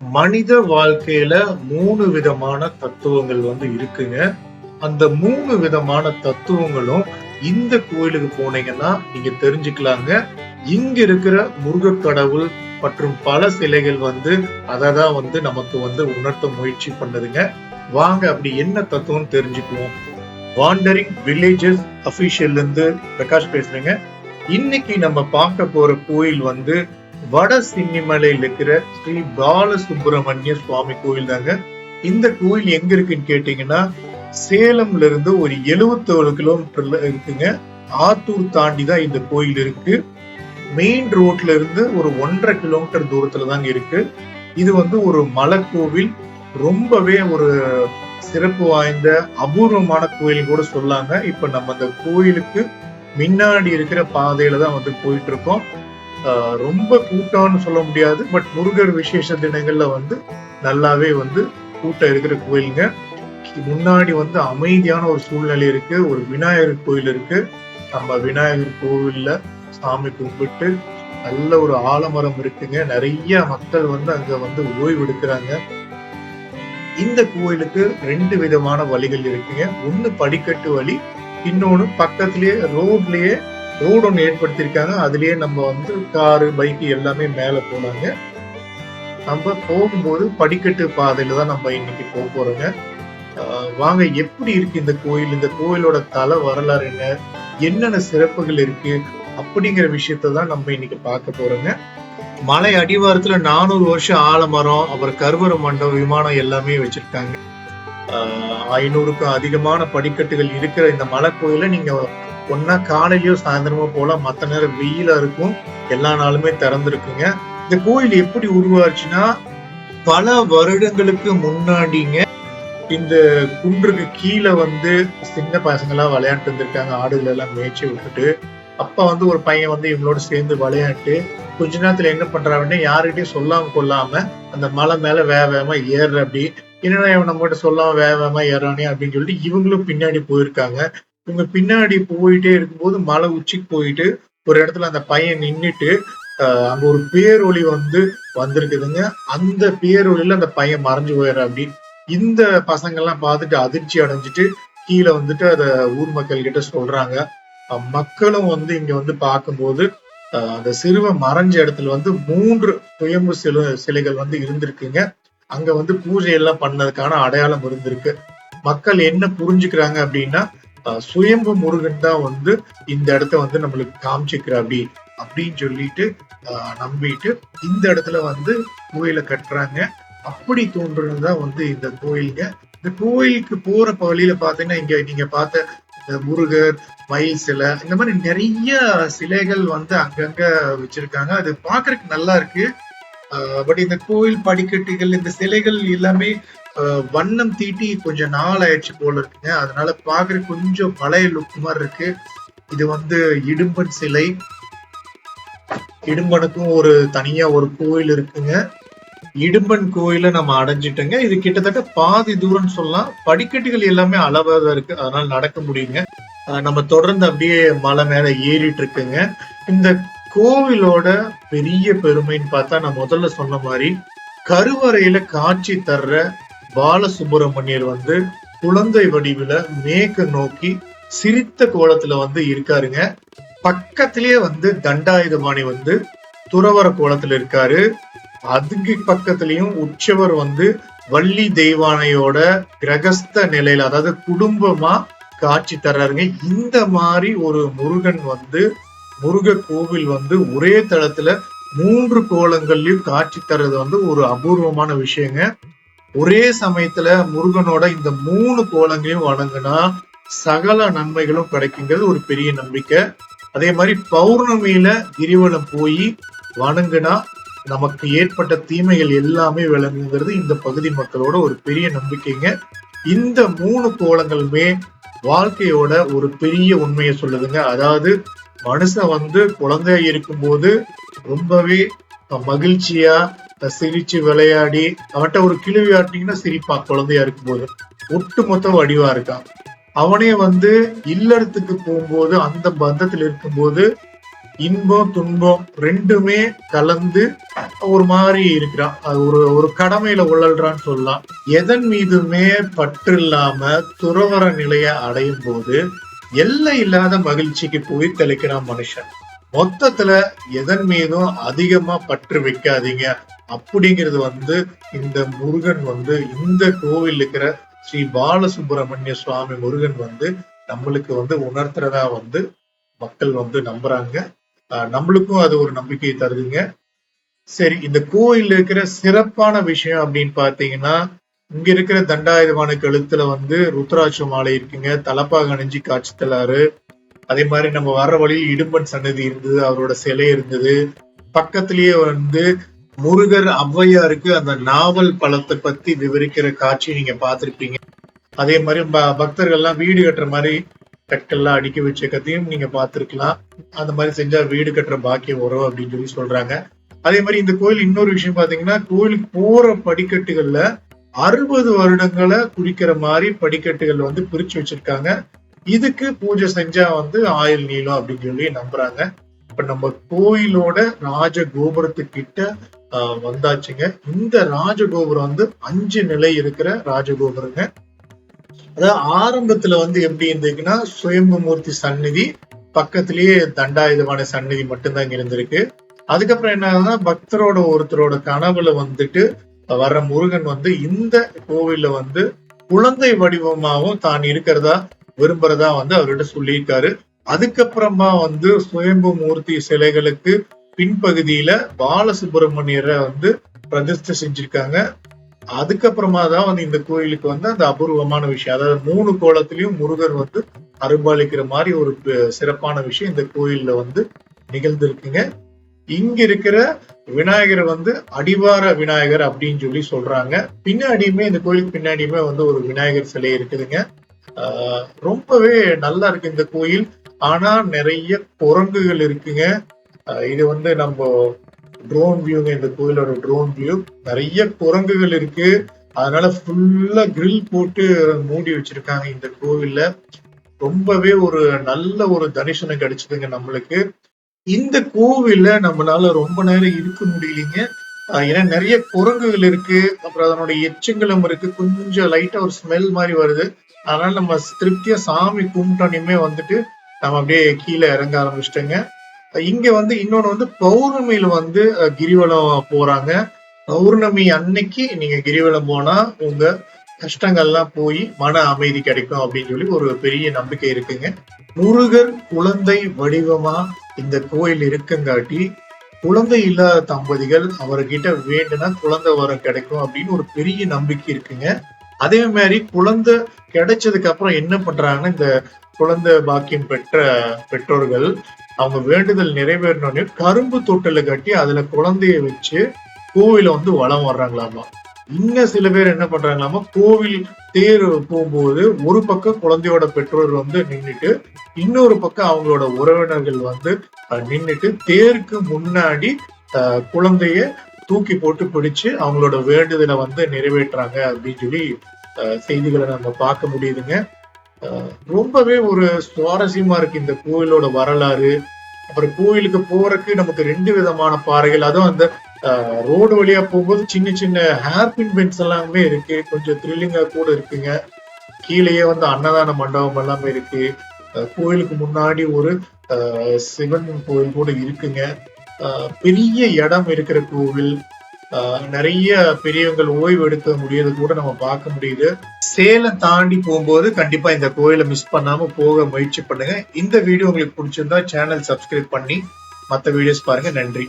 மனித வாழ்க்கையில மூணு விதமான தத்துவங்கள் வந்து இருக்குங்க. அந்த மூணு விதமான தத்துவங்களும் இந்த கோயிலுக்கு போனீங்கன்னா நீங்க தெரிஞ்சுக்கலாங்க. இங்க இருக்கிற முருக கடவுள் மற்றும் பல சிலைகள் வந்து அதை தான் வந்து நமக்கு வந்து உணர்த்த முயற்சி பண்ணுதுங்க. வாங்க அப்படி என்ன தத்துவம் தெரிஞ்சுக்குவோம். வாண்டரிங் வில்லேஜஸ் அபிஷியல்ல இருந்து பிரகாஷ் பேசுறேங்க. இன்னைக்கு நம்ம பார்க்க போற கோயில் வந்து வட சின்னிமலையில் இருக்கிற ஸ்ரீ பாலசுப்பிரமணிய சுவாமி கோயில் தாங்க. இந்த கோயில் எங்க இருக்குன்னு கேட்டீங்கன்னா சேலம்ல இருந்து ஒரு 77 கிலோமீட்டர்ல இருக்குங்க. ஆத்தூர் தாண்டி தான் இந்த கோயில் இருக்கு. மெயின் ரோட்ல இருந்து ஒரு ஒன்றரை கிலோமீட்டர் தூரத்துல தாங்க இருக்கு. இது வந்து ஒரு மலைக்கோவில். ரொம்பவே ஒரு சிறப்பு வாய்ந்த அபூர்வமான கோயில் கூட சொல்லாங்க. இப்ப நம்ம அந்த கோயிலுக்கு முன்னாடி இருக்கிற பாதையில தான் வந்து போயிட்டு இருக்கோம். ரொம்ப கூட்டம்னு சொல்ல முடியாது பட் முருகர் விசேஷ தினங்கள்ல வந்து நல்லாவே வந்து கூட்டம் இருக்கிற கோயிலுங்க. முன்னாடி வந்து அமைதியான ஒரு சூழ்நிலை இருக்கு ஒரு விநாயகர் கோயில் இருக்கு. நம்ம விநாயகர் கோவில்ல சாமி கும்பிட்டு நல்ல ஒரு ஆலமரம் இருக்குங்க. நிறைய மக்கள் வந்து அங்க வந்து ஓய்வு எடுக்கிறாங்க. இந்த கோயிலுக்கு ரெண்டு விதமான வழிகள் இருக்குங்க. ஒன்னு படிக்கட்டு வழி இன்னொன்னு பக்கத்திலேயே ரோட்லயே ரோடு ஒன்று ஏற்படுத்தியிருக்காங்க. அதுலேயே நம்ம வந்து காரு பைக்கு எல்லாமே மேலே போனாங்க. நம்ம போகும்போது படிக்கட்டு பாதையில தான் நம்ம இன்னைக்கு போக போறோங்க. ஆஹ் வாங்க எப்படி இருக்கு இந்த கோயில்? இந்த கோயிலோட தலை வரலாறு என்ன? என்னென்ன சிறப்புகள் இருக்கு? அப்படிங்கிற விஷயத்த தான் நம்ம இன்னைக்கு பார்க்க போறோங்க. மலை அடிவாரத்துல நானூறு வருஷம் ஆலமரம் அப்புறம் கருவர மண்டபம் விமானம் எல்லாமே வச்சிருக்காங்க. ஆஹ் ஐநூறுக்கும் அதிகமான படிக்கட்டுகள் இருக்கிற இந்த மலை கோயில நீங்க ஒன்னா காலையிலயோ சாயந்தரமோ போல மத்த நேரம் வெயிலா இருக்கும். எல்லா நாளுமே திறந்துருக்குங்க. இந்த கோயில் எப்படி உருவாச்சுன்னா பல வருடங்களுக்கு முன்னாடிங்க இந்த குன்றுக்கு கீழே வந்து சின்ன பசங்களாம் விளையாட்டு இருந்திருக்காங்க ஆடுகள் எல்லாம் மேய்ச்சி விட்டுட்டு அப்ப வந்து ஒரு பையன் வந்து இவங்களோட சேர்ந்து விளையாட்டு கொஞ்ச நேரத்துல என்ன பண்றாங்கன்னா யாருகிட்டயும் சொல்லாம கொள்ளாம அந்த மலை மேல வேக வேகமா ஏறுற அப்படி என்னடா இவன் நம்மகிட்ட சொல்லாம வேக வேகமா ஏறானே அப்படின்னு சொல்லிட்டு இவங்களும் பின்னாடி போயிருக்காங்க. இவங்க பின்னாடி போயிட்டே இருக்கும்போது மலை உச்சிக்கு போயிட்டு ஒரு இடத்துல அந்த பையன் நின்னுட்டு அங்க ஒரு பேரொளி வந்து வந்திருக்குதுங்க. அந்த பேரொளியில அந்த பையன் மறைஞ்சு போயிடுற அப்படின்னு இந்த பசங்க எல்லாம் பார்த்துட்டு அதிர்ச்சி அடைஞ்சிட்டு கீழே வந்துட்டு அத ஊர் மக்கள் கிட்ட சொல்றாங்க மக்களும் வந்து இங்க வந்து பார்க்கும்போது ஆஹ் அந்த சிறுவன் மறைஞ்ச இடத்துல வந்து மூன்று துயம்பு சில சிலைகள் வந்து இருந்திருக்குங்க. அங்க வந்து பூஜை எல்லாம் பண்ணதுக்கான அடையாளம் இருந்திருக்கு. மக்கள் என்ன புரிஞ்சுக்கிறாங்க அப்படின்னா சுயம்பு முருகன் தான் வந்து இந்த இடத்த வந்து நம்மளுக்கு காமிச்சிக்கிற அப்படி அப்படின்னு சொல்லிட்டு நம்பிட்டு இந்த இடத்துல வந்து கோயிலை கட்டுறாங்க. அப்படி தோன்றுனதுதான் வந்து இந்த கோயிலுங்க. இந்த கோயிலுக்கு போற வழியில பாத்தீங்கன்னா இங்க நீங்க பார்த்த இந்த முருகர் மயில் சிலை இந்த மாதிரி நிறைய சிலைகள் வந்து அங்கங்க வச்சிருக்காங்க. அது பாக்குறதுக்கு நல்லா இருக்கு. பட் இந்த கோயில் படிக்கட்டுகள் இந்த சிலைகள் எல்லாமே வண்ணம் தீட்டி கொஞ்சம் நாள் ஆயிடுச்சு போல இருக்குங்க. அதனால பாக்குற கொஞ்சம் பழைய லுக் மாதிரி இருக்கு. இது வந்து இடும்பன் சிலை. இடும்பனுக்கும் ஒரு தனியா ஒரு கோயில் இருக்குங்க. இடும்பன் கோயில நம்ம அடைஞ்சிட்டோங்க. இது கிட்டத்தட்ட பாதி தூரம் சொல்லலாம். படிக்கட்டுகள் எல்லாமே அளவாக தான் இருக்கு. அதனால நடக்க முடியுங்க. நம்ம தொடர்ந்து அப்படியே மலை மேல ஏறிட்டு இருக்குங்க. இந்த கோவிலோட பெரிய பெருமைன்னு பார்த்தா நான் முதல்ல சொன்ன மாதிரி கருவறையில காட்சி தர்ற பாலசுப்ரமணியர் வந்து குழந்தை வடிவில மேக்க நோக்கி சிரித்த கோலத்துல வந்து இருக்காருங்க. பக்கத்திலேயே வந்து தண்டாயுதபாணி வந்து துறவர கோலத்துல இருக்காரு. அதுக்கு பக்கத்துலயும் உற்சவர் வந்து வள்ளி தெய்வானையோட கிரகஸ்த நிலையில அதாவது குடும்பமா காட்சி தர்றாருங்க. இந்த மாதிரி ஒரு முருகன் வந்து முருக கோவில் வந்து ஒரே தளத்துல மூன்று கோலங்கள்லயும் காட்சி தர்றது வந்து ஒரு அபூர்வமான விஷயங்க. ஒரே சமயத்துல முருகனோட இந்த மூணு கோலங்களையும் வணங்குனா சகல நன்மைகளும் கிடைக்குங்கிறது ஒரு பெரிய நம்பிக்கை. அதே மாதிரி பௌர்ணமியில கிரிவலம் போய் வணங்குனா நமக்கு ஏற்பட்ட தீமைகள் எல்லாமே விளங்குங்கிறது இந்த பகுதி மக்களோட ஒரு பெரிய நம்பிக்கைங்க. இந்த மூணு கோலங்களுமே வாழ்க்கையோட ஒரு பெரிய உண்மையை சொல்லுதுங்க. அதாவது மனுஷன் வந்து குழந்தையா இருக்கும்போது ரொம்பவே மகிழ்ச்சியா சிரிச்சு விளையாடி அவன்கிட்ட ஒரு கிழவி ஆட்டினீங்கன்னா சிரிப்பான் குழந்தையா இருக்கும்போது. ஒட்டு மொத்த வடிவா இருக்கான். அவனே வந்து இல்லறத்துக்கு போகும்போது அந்த பந்தத்தில் இருக்கும்போது இன்பம் துன்பம் ரெண்டுமே கலந்து ஒரு மாதிரி இருக்கிறான். ஒரு ஒரு கடமையில உழல்றான்னு சொல்லலாம். எதன் மீதுமே பற்று இல்லாம துறவர நிலையை அடையும் போது எல்லை இல்லாத மகிழ்ச்சிக்கு போய் தெளிக்கிறான் மனுஷன். மொத்தத்துல எதன் மீதும் அதிகமா பற்று வைக்காதீங்க. அப்படிங்கிறது வந்து இந்த முருகன் வந்து இந்த கோவில் இருக்கிற ஸ்ரீ பாலசுப்பிரமணிய சுவாமி முருகன் வந்து நம்மளுக்கு வந்து உணர்த்துறதா வந்து மக்கள் வந்து நம்புறாங்க. ஆஹ் நம்மளுக்கும் அது ஒரு நம்பிக்கையை தருதுங்க. சரி இந்த கோயில் இருக்கிற சிறப்பான விஷயம் அப்படின்னு பாத்தீங்கன்னா இங்க இருக்கிற தண்டாயுதமான கழுத்துல வந்து ருத்ராட்ச மாலை இருக்குங்க. தலப்பாக அணிஞ்சு காட்சி தலாறு அதே மாதிரி நம்ம வர்ற வழியில் இடும்பன் சன்னதி இருந்தது அவரோட சிலை இருந்தது. பக்கத்திலேயே வந்து முருகர் ஔவையாருக்கு அந்த நாவல் பழத்தை பத்தி விவரிக்கிற காட்சி நீங்க பார்த்திருப்பீங்க. அதே மாதிரி ப- பக்தர்கள்லாம் வீடு கட்டுற மாதிரி கற்கள்லாம் அடுக்கி வச்ச கதையும் நீங்க பார்த்துருக்கலாம். அந்த மாதிரி செஞ்சா வீடு கட்டுற பாக்கியம் வரும் அப்படின்னு சொல்லி சொல்றாங்க. அதே மாதிரி இந்த கோயில் இன்னொரு விஷயம் பாத்தீங்கன்னா கோயிலுக்கு போற படிக்கட்டுகள்ல அறுபது வருடங்களை குறிக்கிற மாதிரி படிக்கட்டுகள் வந்து பிரிச்சு வச்சிருக்காங்க. இதுக்கு பூஜை செஞ்சா வந்து ஆயுள் நீளம் அப்படின்னு சொல்லி நம்புறாங்க. இப்ப நம்ம கோயிலோட ராஜ கோபுரத்துக்கிட்ட ஆஹ், வந்தாச்சுங்க. இந்த ராஜகோபுரம் வந்து அஞ்சு நிலை இருக்கிற ராஜகோபுரங்க. அதாவது ஆரம்பத்துல வந்து எப்படி இருந்துக்குன்னா சுயம்புமூர்த்தி சந்நிதி பக்கத்திலேயே தண்டாயுதமான சந்நிதி மட்டும்தான் இங்க இருந்திருக்கு. அதுக்கப்புறம் என்ன ஆகுதுன்னா பக்தரோட ஒருத்தரோட கனவுல வந்துட்டு வர்ற முருகன் வந்து இந்த கோவில்ல வந்து குழந்தை வடிவமாவும் தான் இருக்கிறதா விரும்புறதா வந்து அவர்கிட்ட சொல்லியிருக்காரு. அதுக்கப்புறமா வந்து சுயம்பு மூர்த்தி சிலைகளுக்கு பின்பகுதியில பாலசுப்பிரமணியரை வந்து பிரதிஷ்டை செஞ்சிருக்காங்க. அதுக்கப்புறமா தான் வந்து இந்த கோயிலுக்கு வந்து அந்த அபூர்வமான விஷயம். அதாவது மூணு கோலத்திலயும் முருகர் வந்து அருபாலிக்கிற மாதிரி ஒரு சிறப்பான விஷயம் இந்த கோயில்ல வந்து நிகழ்ந்திருக்குங்க. இங்க இருக்கிற விநாயகர் வந்து அடிவார விநாயகர் அப்படின்னு சொல்லி சொல்றாங்க. பின்னாடியுமே இந்த கோயிலுக்கு பின்னாடியுமே வந்து ஒரு விநாயகர் சிலை இருக்குதுங்க. ரொம்பவே நல்லா இருக்கு இந்த கோயில். ஆனா நிறைய குரங்குகள் இருக்குங்க. இது வந்து நம்ம ட்ரோன் வியூங்க இந்த கோயிலோட ட்ரோன் வியூ நிறைய குரங்குகள் இருக்கு. அதனால ஃபுல்லா கிரில் போட்டு மூடி வச்சிருக்காங்க இந்த கோவில்ல. ரொம்பவே ஒரு நல்ல ஒரு தரிசனம் கிடைச்சதுங்க நம்மளுக்கு. இந்த கோவில்ல நம்மளால ரொம்ப நேரம் இருக்க முடியலைங்க. ஏன்னா நிறைய குரங்குகள் இருக்கு. அப்புறம் அதனுடைய எச்சங்களும் இருக்கு. கொஞ்சம் லைட்டா ஒரு ஸ்மெல் மாதிரி வருது. அதனால நம்ம திருப்தியா சாமி கும்பிட்டோனையுமே வந்துட்டு நம்ம அப்படியே கீழே இறங்க ஆரம்பிச்சிட்டோங்க. இங்க வந்து இன்னொன்னு வந்து பௌர்ணமியில வந்து கிரிவலம் போறாங்க. பௌர்ணமி அன்னைக்கு நீங்க கிரிவலம் போனா உங்க கஷ்டங்கள்லாம் போய் மன அமைதி கிடைக்கும் அப்படின்னு சொல்லி ஒரு பெரிய நம்பிக்கை இருக்குங்க. முருகர் குழந்தை வடிவமா இந்த கோயில் இருக்குங்காட்டி குழந்தை இல்லாத தம்பதிகள் அவர்கிட்ட வேண்டுனா குழந்தை வரம் கிடைக்கும் அப்படின்னு ஒரு பெரிய நம்பிக்கை இருக்குங்க. அதே மாதிரி குழந்தை கிடைச்சதுக்கு அப்புறம் என்ன பண்றாங்கன்னா இந்த குழந்தை பாக்கியம் பெற்ற பெற்றோர்கள் அவங்க வேண்டுதல் நிறைவேறினோடனே கரும்பு தொட்டில கட்டி அதுல குழந்தைய வச்சு கோவில வந்து வளம் வர்றாங்களாமா. இன்னும் சில பேர் என்ன பண்றாங்களாமா கோவில் தேர் போகும்போது ஒரு பக்கம் குழந்தையோட பெற்றோர் வந்து நின்னுட்டு இன்னொரு பக்கம் அவங்களோட உறவினர்கள் வந்து நின்றுட்டு நின்னுட்டு தேருக்கு முன்னாடி அஹ், குழந்தைய தூக்கி போட்டு பிடிச்சு அவங்களோட வேண்டுதலை வந்து நிறைவேற்றுறாங்க அப்படின்னு சொல்லி செய்திகளை நம்ம பார்க்க முடியுதுங்க. அஹ், ரொம்பவே ஒரு சுவாரஸ்யமா இருக்கு இந்த கோயிலோட வரலாறு. அப்புறம் கோயிலுக்கு போறதுக்கு நமக்கு ரெண்டு விதமான பாறைகள். அதுவும் அந்த ரோடு வழியா போகும்போது சின்ன சின்ன ஹேர்பின் பென்ஸ் எல்லாமே இருக்கு. கொஞ்சம் த்ரில்லிங்கா கூட இருக்குங்க. கீழேயே வந்து அன்னதான மண்டபம் எல்லாமே இருக்கு. கோயிலுக்கு முன்னாடி ஒரு சிவன் கோயில் கூட இருக்குங்க. பெரிய இடம் இருக்கிற கோவில். நிறைய பெரியவங்கள் ஓய்வு எடுக்க முடியறது கூட நம்ம பார்க்க முடியுது. சேலம் தாண்டி போகும்போது கண்டிப்பா இந்த கோயிலை மிஸ் பண்ணாம போக முயற்சி பண்ணுங்க. இந்த வீடியோ உங்களுக்கு பிடிச்சிருந்தா சேனல் சப்ஸ்கிரைப் பண்ணி மற்ற வீடியோஸ் பாருங்க. நன்றி.